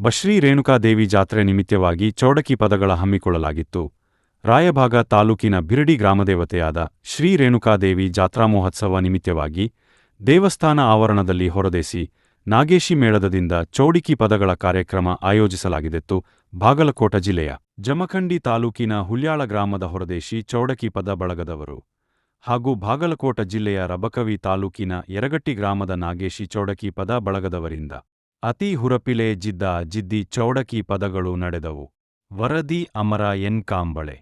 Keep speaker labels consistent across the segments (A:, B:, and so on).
A: ಬಶ್ರೀ ರೇಣುಕಾದೇವಿ ಜಾತ್ರೆ ನಿಮಿತ್ತವಾಗಿ ಚೌಡಕಿ ಪದಗಳ ಹಮ್ಮಿಕೊಳ್ಳಲಾಗಿತ್ತು. ರಾಯಭಾಗ ತಾಲೂಕಿನ ಬಿರಡಿ ಗ್ರಾಮದೇವತೆಯಾದ ಶ್ರೀ ರೇಣುಕಾದೇವಿ ಜಾತ್ರಾ ಮಹೋತ್ಸವ ನಿಮಿತ್ತವಾಗಿ ದೇವಸ್ಥಾನ ಆವರಣದಲ್ಲಿ ಹೊರದೇಸಿ ನಾಗೇಶಿ ಮೇಳದದಿಂದ ಚೌಡಿಕಿ ಪದಗಳ ಕಾರ್ಯಕ್ರಮ ಆಯೋಜಿಸಲಾಗಿದೆತ್ತು ಬಾಗಲಕೋಟ ಜಿಲ್ಲೆಯ ಜಮಖಂಡಿ ತಾಲೂಕಿನ ಹುಲ್ಯಾಳ ಗ್ರಾಮದ ಹೊರದೇಶಿ ಚೌಡಕಿ ಪದ ಬಳಗದವರು. ಹಾಗೂ ಬಾಗಲಕೋಟ ಜಿಲ್ಲೆಯ ರಬಕವಿ ತಾಲೂಕಿನ ಯರಗಟ್ಟಿ ಗ್ರಾಮದ ನಾಗೇಶಿ ಚೌಡಕಿ ಪದ ಬಳಗದವರಿಂದ ಅತಿ ಹುರಪಿಲೆ ಜಿದ್ದ ಜಿದ್ದಿ ಚೌಡಕಿ ಪದಗಳು ನಡೆದವು. ವರದಿ ಅಮರ ಎನ್ ಕಾಂಬಳೆ.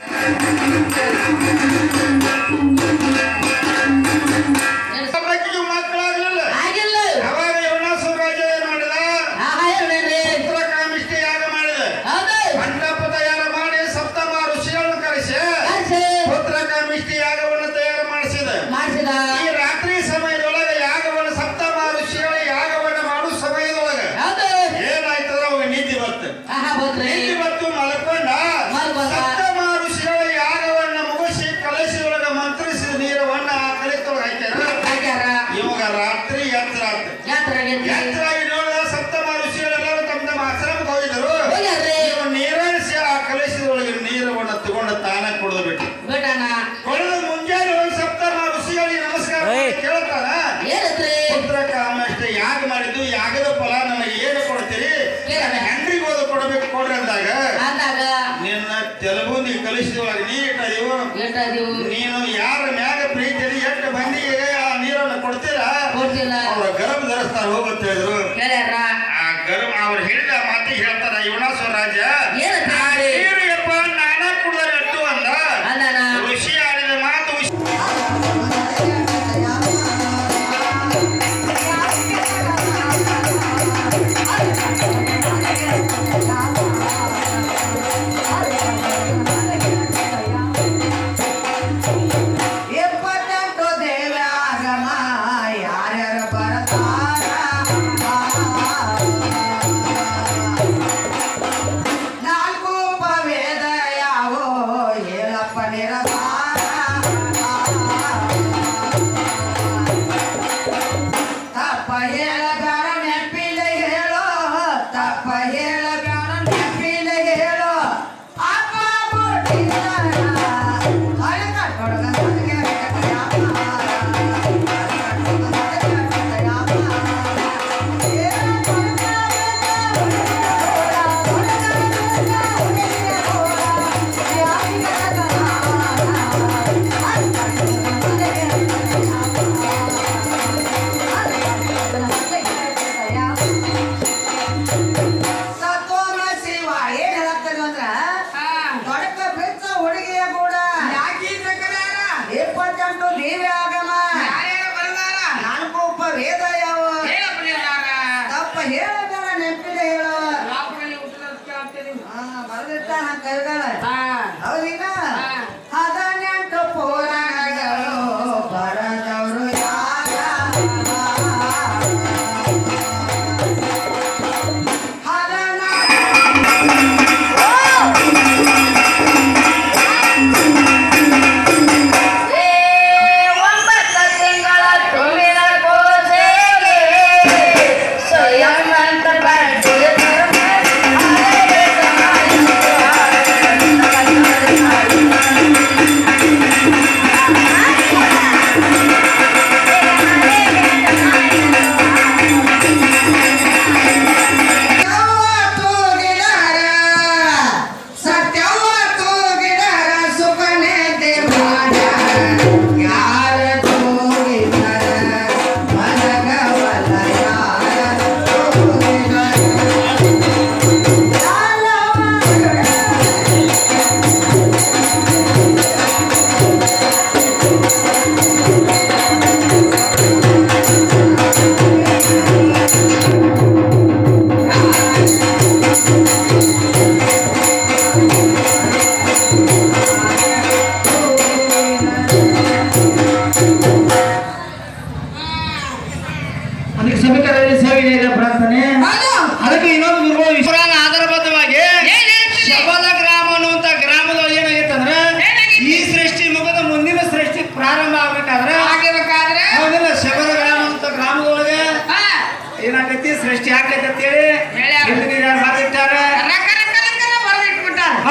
B: ತಗೊಂಡು ತಾನ ಕೊಡೋದು ಬಿಟ್ಟು.
C: ಬಿಟ್ಟಾನ
B: ಕೊಡದ ಮುಂಜಾನೆ ಹೋಗಿ ಸಪ್ತಮ ಋಷಿಗಳಿಗೆ ನಮಸ್ಕಾರ
C: ಕೇಳ್ತಾರ?
B: ಪುತ್ರ ಕಾಮಷ್ಟ ಯಾಗ ಮಾಡಿದ್ದು ಯಾಗದ ಫಲ ನನಗೆ ಏನು ಕೊಡ್ತೀರಿ. ಹೆಂಡ್ರಿಗೆ ಓದು ಕೊಡಬೇಕು ಕೊಡ್ರಿ ಅಂದಾಗ? ನಿನ್ನ ಕಲಶದೊಳಗೆ ನೀ ಇಟ್ಟದೀವು
C: ಎಟ್ಟದಿವು
B: ನೀನು ಯಾರ ಮ್ಯಾಗ ಪ್ರೀತಿಯಲ್ಲಿ ಎಷ್ಟು ಮಂದಿಗೆ ಆ ನೀರನ್ನು ಕೊಡ್ತೀರಾ? ಅವರ ಗರ್ಭ ಧರಿಸ್ತಾರ ಹೋಗುತ್ತೆ வரதான் நான் கருகால